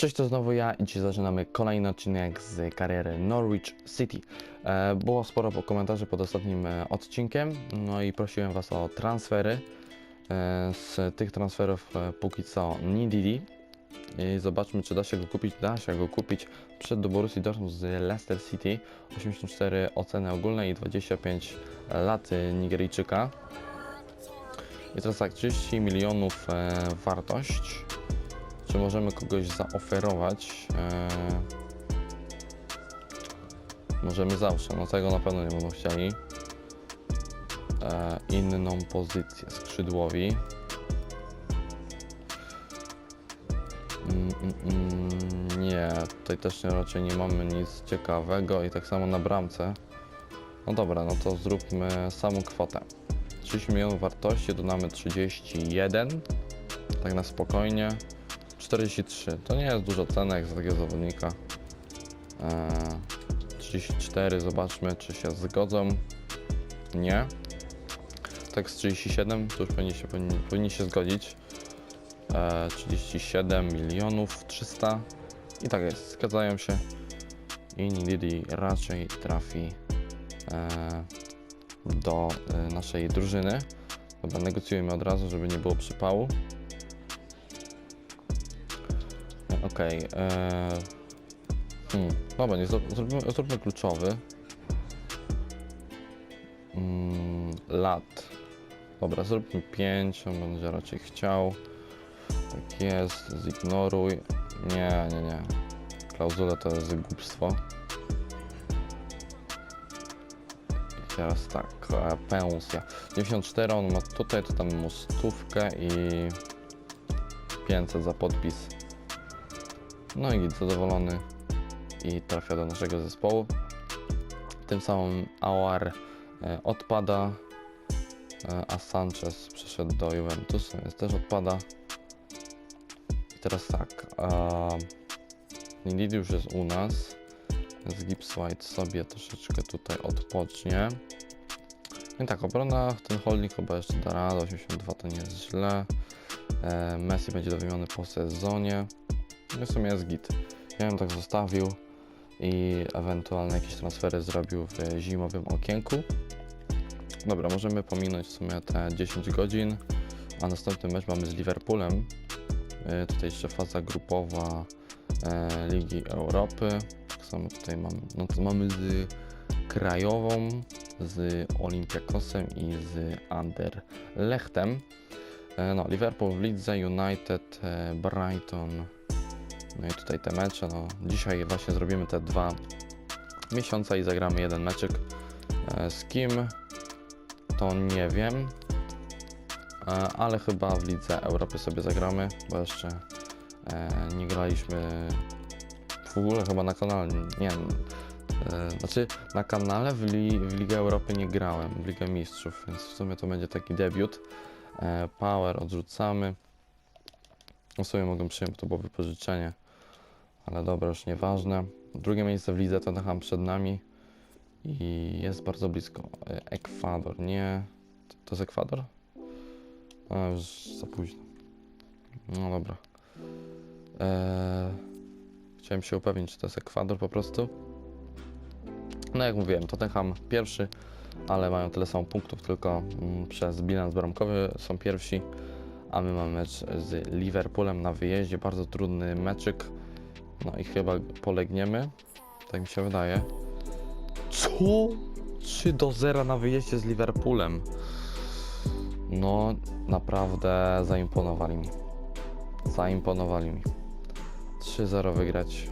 Cześć, to znowu ja i dzisiaj zaczynamy kolejny odcinek z kariery Norwich City. E, było sporo komentarzy pod ostatnim e, odcinkiem, no i prosiłem Was o transfery. E, z tych transferów póki co Nididi. I zobaczmy, czy da się go kupić. Da się go kupić przed do Borussii Dortmund z Leicester City. 84 oceny ogólnej i 25 lat Nigeryjczyka. I teraz tak, 30 milionów wartość. Czy możemy kogoś zaoferować? Eee, możemy zawsze, no tego na pewno nie będą chcieli. Eee, inną pozycję, skrzydłowi. Mm, mm, mm, nie, tutaj też nie, raczej nie mamy nic ciekawego i tak samo na bramce. No dobra, no to zróbmy samą kwotę. 30 milionów wartości, dodamy 31, tak na spokojnie. 43. To nie jest dużo cenek za takiego zawodnika. Eee, 34. Zobaczmy, czy się zgodzą. Nie. Tak z 37 to już powinni się, powinni, powinni się zgodzić. Eee, 37 milionów 300. I tak jest, zgadzają się. I Nididi raczej trafi eee, do e, naszej drużyny. Dobra, negocjujemy od razu, żeby nie było przypału. Okej. Okay, hmm, dobra, nie, zro- zróbmy, zróbmy kluczowy. Mm, lat. Dobra, zróbmy 5, on będzie raczej chciał. Tak jest, zignoruj. Nie, nie, nie. Klauzule to jest głupstwo. I teraz tak, e, pensja. 94, on ma tutaj, to tam mu stówkę i 500 za podpis. No i zadowolony i trafia do naszego zespołu. Tym samym Aouar e, odpada, e, a Sanchez przeszedł do Juventusu, więc też odpada. I teraz tak, Ndidi już jest u nas, więc Gibbs White sobie troszeczkę tutaj odpocznie. No I tak, obrona, ten holding chyba jeszcze da radę, 82 to nie jest źle. E, Messi będzie do wymiany po sezonie. W sumie jest git. Ja bym tak zostawił i ewentualnie jakieś transfery zrobił w zimowym okienku. Dobra, możemy pominąć w sumie te 10 godzin, a następny mecz mamy z Liverpoolem. Yy, tutaj jeszcze faza grupowa e, Ligi Europy. Tak samo tutaj mamy, no to mamy z Krajową, z Olympiakosem i z Anderlechtem. E, no, Liverpool w Lidze, United, e, Brighton, no i tutaj te mecze, no dzisiaj właśnie zrobimy te dwa miesiące i zagramy jeden meczek. E, z kim? To nie wiem. E, ale chyba w Lidze Europy sobie zagramy, bo jeszcze e, nie graliśmy w ogóle chyba na kanale. Nie znaczy na kanale w, li, w Ligę Europy nie grałem, w Ligę Mistrzów, więc w sumie to będzie taki debiut. Power odrzucamy. No sobie mogę przyjąć, to było wypożyczenie. Ale dobra, już nieważne. Drugie miejsce w lidze Tottenham przed nami. I jest bardzo blisko. E, Ekwador, nie. To, to jest Ekwador? A, już za późno. No dobra. Eee, chciałem się upewnić, czy to jest Ekwador po prostu. No jak mówiłem, Tottenham pierwszy, ale mają tyle samo punktów, tylko mm, przez bilans bramkowy są pierwsi a my mamy mecz z Liverpoolem na wyjeździe, bardzo trudny meczyk, no i chyba polegniemy, tak mi się wydaje. Co? 3 do 0 na wyjeździe z Liverpoolem. No, naprawdę zaimponowali mi. Zaimponowali mi. 3-0 wygrać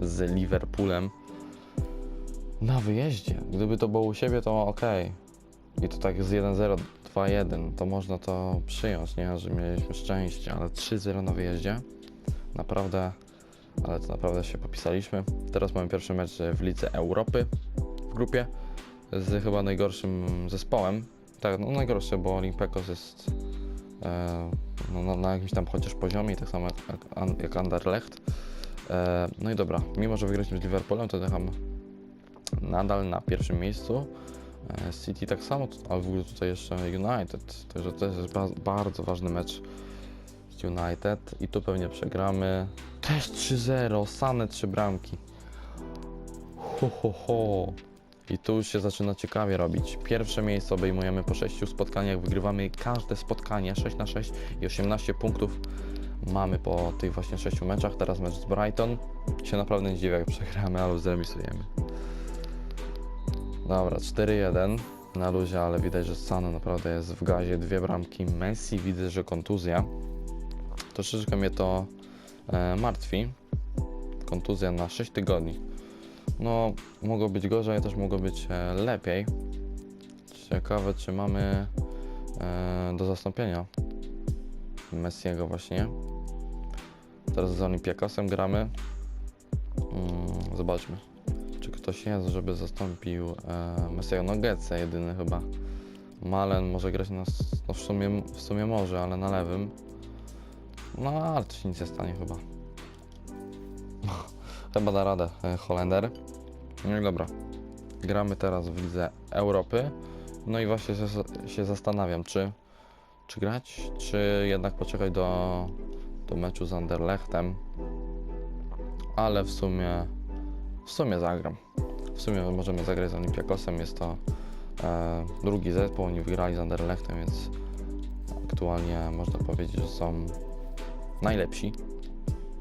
z Liverpoolem na wyjeździe. Gdyby to było u siebie, to ok. I to tak z 1-0 2-1, to można to przyjąć, nie? Że mieliśmy szczęście, ale 3-0 na wyjeździe. Naprawdę, ale to naprawdę się popisaliśmy. Teraz mamy pierwszy mecz w Lidze Europy w grupie z chyba najgorszym zespołem. Tak, no najgorszy, bo Olympiakos jest e, no, na, na jakimś tam chociaż poziomie, tak samo jak, jak Anderlecht. E, no i dobra, mimo że wygraliśmy z Liverpoolem, to Tottenham nadal na pierwszym miejscu. E, City tak samo, ale w ogóle tutaj jeszcze United, także to jest ba bardzo ważny mecz. Manchester United i tu pewnie przegramy. Też 3-0, same trzy bramki. Ho, ho, ho. I tu już się zaczyna ciekawie robić. Pierwsze miejsce obejmujemy po 6 spotkaniach. Wygrywamy każde spotkanie 6 na 6 i 18 punktów mamy po tych właśnie 6 meczach. Teraz mecz z Brighton. Się naprawdę nie dziwię jak przegramy, ale zremisujemy. Dobra, 4-1 na luzie, ale widać, że Sano naprawdę jest w gazie. Dwie bramki. Messi widzę, że kontuzja. Troszeczkę mnie to e, martwi. Kontuzja na 6 tygodni. No, mogło być gorzej, też mogło być e, lepiej. Ciekawe, czy mamy e, do zastąpienia Messiego właśnie. Teraz z Olympiakosem gramy. Mm, zobaczmy, ktoś jest, żeby zastąpił e, Messiego. No Getze jedyny chyba. Malen może grać na, no w, sumie, w sumie może, ale na lewym. No, ale to się nic nie stanie chyba. chyba da radę e, Holender. No i dobra. Gramy teraz w Lidze Europy. No i właśnie się, się zastanawiam, czy, czy grać, czy jednak poczekać do, do meczu z Anderlechtem. Ale w sumie, w sumie zagram. W sumie możemy zagrać z Olympiakosem. Jest to e, drugi zespół. Oni wygrali z Anderlechtem, więc aktualnie można powiedzieć, że są najlepsi.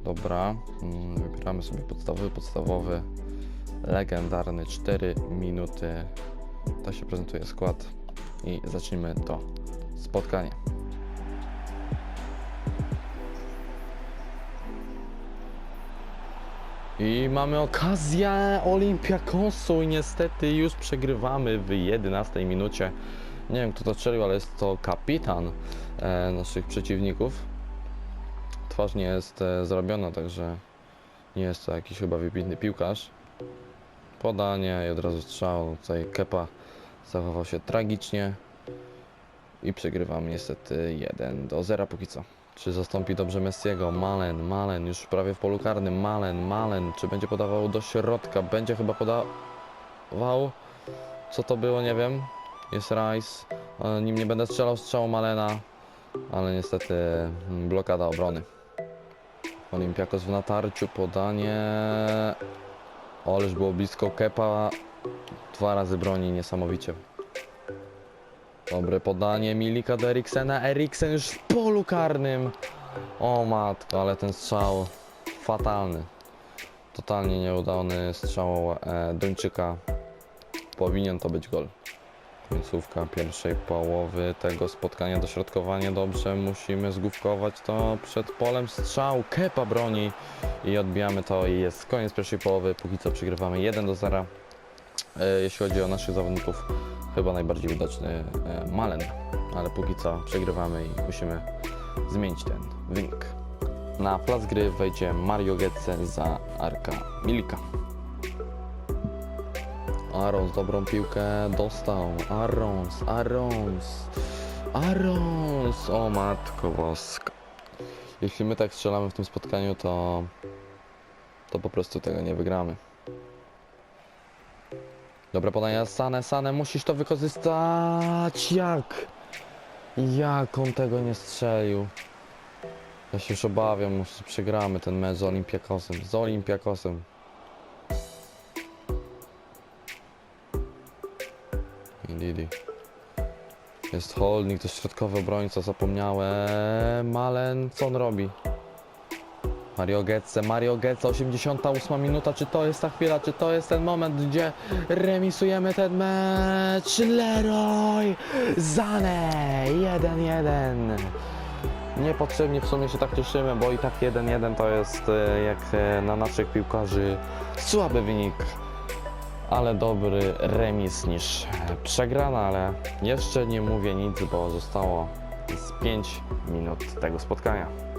Dobra, mm, wybieramy sobie podstawowy, podstawowy, legendarny 4 minuty. Tak się prezentuje skład i zacznijmy to spotkanie. I mamy okazję Olimpiakosu i niestety już przegrywamy w 11 minucie. Nie wiem kto to strzelił, ale jest to kapitan e, naszych przeciwników. Twarz nie jest e, zrobiona, także nie jest to jakiś chyba wybitny piłkarz. Podanie i od razu strzał. Tutaj Kepa zachował się tragicznie. I przegrywamy niestety 1 do 0 póki co. Czy zastąpi dobrze Messiego? Malen, Malen, już prawie w polu karnym. Malen, Malen. Czy będzie podawał do środka? Będzie chyba podawał. Co to było? Nie wiem. Jest Rice. E, Nim nie będę strzelał strzału Malena. Ale niestety mm, blokada obrony. Olimpiakos w natarciu, podanie. Oleż było blisko Kepa. Dwa razy broni niesamowicie. Dobre podanie Milika do Eriksena. Eriksen już w polu karnym. O matko, ale ten strzał fatalny. Totalnie nieudany strzał e, Duńczyka. Powinien to być gol. Końcówka pierwszej połowy tego spotkania, dośrodkowanie dobrze, musimy zgłówkować to przed polem strzał, Kepa broni i odbijamy to i jest koniec pierwszej połowy, póki co przegrywamy 1 do 0. E, Jeśli chodzi o naszych zawodników, chyba najbardziej widoczny e, Malen, ale póki co przegrywamy i musimy zmienić ten wynik. Na plac gry wejdzie Mario Götze za Arka Milika. Arons dobrą piłkę dostał. Arons, Arons, Arons. O matko boska. Jeśli my tak strzelamy w tym spotkaniu, to to po prostu tego nie wygramy. Dobre podanie Sane, Sane, musisz to wykorzystać. Jak? Jak on tego nie strzelił? Ja się już obawiam, przegramy ten mecz z Olimpiakosem. Z Olimpiakosem. Didi. Jest holding, to środkowy obrońca, zapomniałem. Malen, co on robi? Mario Getze, Mario Getze, 88 minuta, czy to jest ta chwila, czy to jest ten moment, gdzie remisujemy ten mecz? Leroy Zane, 1-1. Niepotrzebnie w sumie się tak cieszymy, bo i tak 1-1 to jest e, jak e, na naszych piłkarzy słaby wynik ale dobry remis niż przegrana, ale jeszcze nie mówię nic, bo zostało z 5 minut tego spotkania.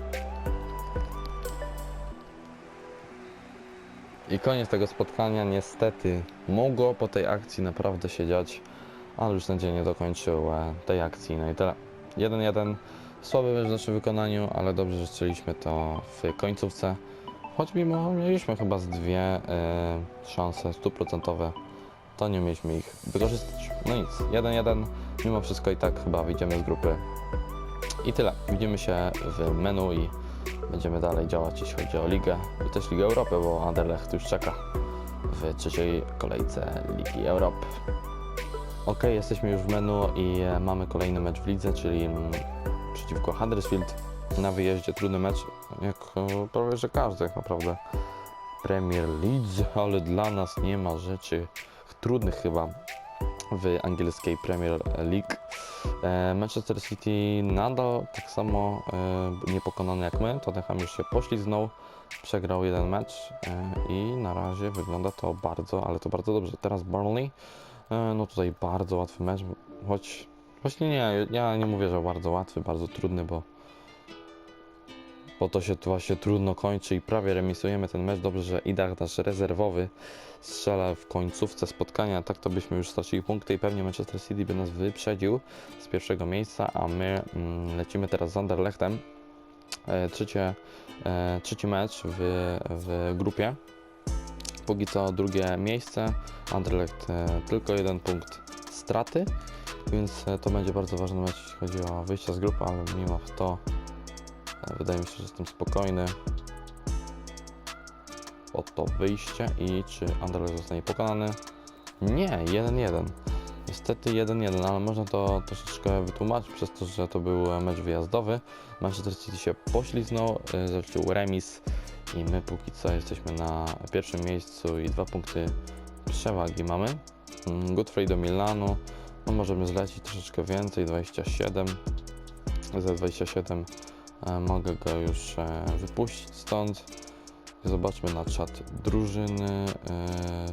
I koniec tego spotkania niestety mogło po tej akcji naprawdę się dziać, ale już sędzia nie dokończył tej akcji, no i tyle. 1-1, słaby mecz w naszym wykonaniu, ale dobrze, że strzeliśmy to w końcówce. Choć mimo mieliśmy chyba z dwie e, szanse stuprocentowe, to nie umieliśmy ich wykorzystać. No nic, 1-1, mimo wszystko i tak chyba wyjdziemy z grupy I tyle. Widzimy się w menu i będziemy dalej działać, jeśli chodzi o ligę i też Ligę Europy, bo Anderlecht już czeka w trzeciej kolejce Ligi Europy. Ok, jesteśmy już w menu i e, mamy kolejny mecz w lidze, czyli mm, przeciwko Huddersfield na wyjeździe. Trudny mecz, jak e, prawie że każdy tak naprawdę. Premier League, ale dla nas nie ma rzeczy trudnych chyba w angielskiej Premier League. E, Manchester City nadal tak samo e, niepokonany jak my. Tottenham już się pośliznął, przegrał jeden mecz e, i na razie wygląda to bardzo, ale to bardzo dobrze. Teraz Burnley, no tutaj bardzo łatwy mecz, choć właśnie nie, ja nie mówię, że bardzo łatwy, bardzo trudny, bo bo to się właśnie trudno kończy i prawie remisujemy ten mecz. Dobrze, że Idach nasz rezerwowy strzela w końcówce spotkania, tak to byśmy już stracili punkty i pewnie Manchester City by nas wyprzedził z pierwszego miejsca, a my mm, lecimy teraz z Anderlechtem. E, trzecie, e, trzeci mecz w, w grupie. Póki co drugie miejsce. Anderlecht e, tylko jeden punkt straty, więc e, to będzie bardzo ważny mecz, jeśli chodzi o wyjście z grupy, ale mimo to wydaje mi się, że jestem spokojny. Oto wyjście i czy Anderlecht zostanie pokonany? Nie, 1-1. Niestety 1-1, ale można to troszeczkę wytłumaczyć przez to, że to był mecz wyjazdowy. Manchester City się pośliznął, y, zaliczył remis i my póki co jesteśmy na pierwszym miejscu i dwa punkty przewagi mamy. Mm, Godfrey do Milanu, no możemy zlecić troszeczkę więcej, 27. Za 27 e, mogę go już e, wypuścić stąd. Zobaczmy na czat drużyny. e,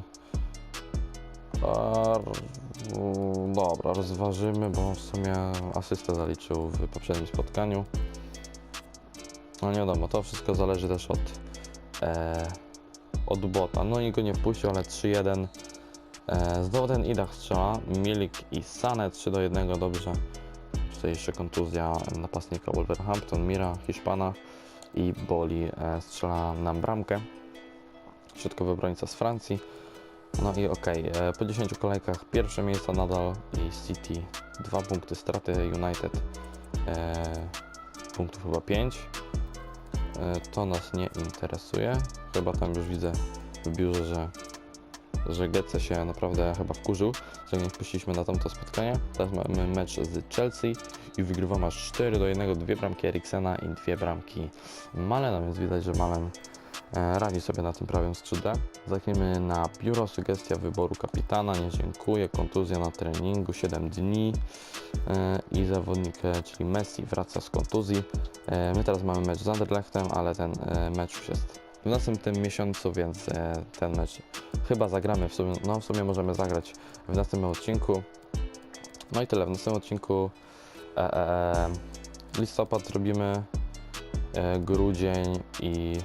dobra, rozważymy, bo w sumie asystę zaliczył w poprzednim spotkaniu. No nie wiadomo, to wszystko zależy też od, e, od bota. No i go nie wpuścił, ale 3-1. E, znowu ten Idach strzela. Milik i Sane 3 do 1, dobrze. Tutaj jeszcze kontuzja napastnika Wolverhampton, Mira, Hiszpana i Boli e, strzela nam bramkę. Środkowy obrońca z Francji. No i okej, e, po 10 kolejkach pierwsze miejsca nadal i City 2 punkty straty, United e, punktów chyba 5. E, to nas nie interesuje. Chyba tam już widzę w biurze, że, że Gece się naprawdę chyba wkurzył, że nie wpuściliśmy na tamto spotkanie. Teraz mamy mecz z Chelsea i wygrywamy aż 4 do 1, dwie bramki Eriksena i dwie bramki Malena, więc widać, że Malen e, radzi sobie na tym prawym skrzydle. Zerknijmy na biuro, sugestia wyboru kapitana, nie dziękuję, kontuzja na treningu, 7 dni e, i zawodnik, e, czyli Messi wraca z kontuzji. My teraz mamy mecz z Anderlechtem, ale ten mecz już jest w następnym miesiącu, więc e, ten mecz chyba zagramy w sumie, no w sumie możemy zagrać w następnym odcinku. No i tyle, w następnym odcinku e, e, listopad zrobimy, e, grudzień i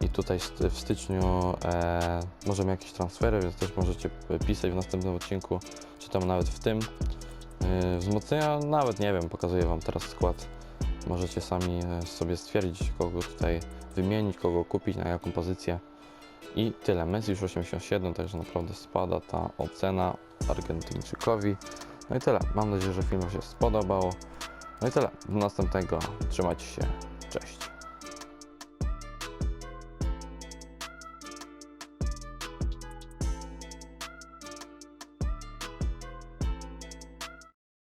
i tutaj w styczniu e, możemy jakieś transfery, więc też możecie pisać w następnym odcinku, czy tam nawet w tym. E, wzmocnienia, nawet nie wiem, pokazuję Wam teraz skład. Możecie sami e, sobie stwierdzić, kogo tutaj wymienić, kogo kupić, na jaką pozycję. I tyle. Messi już 87, także naprawdę spada ta ocena Argentyńczykowi. No i tyle. Mam nadzieję, że film się spodobał. No i tyle. Do następnego. Trzymajcie się. Cześć.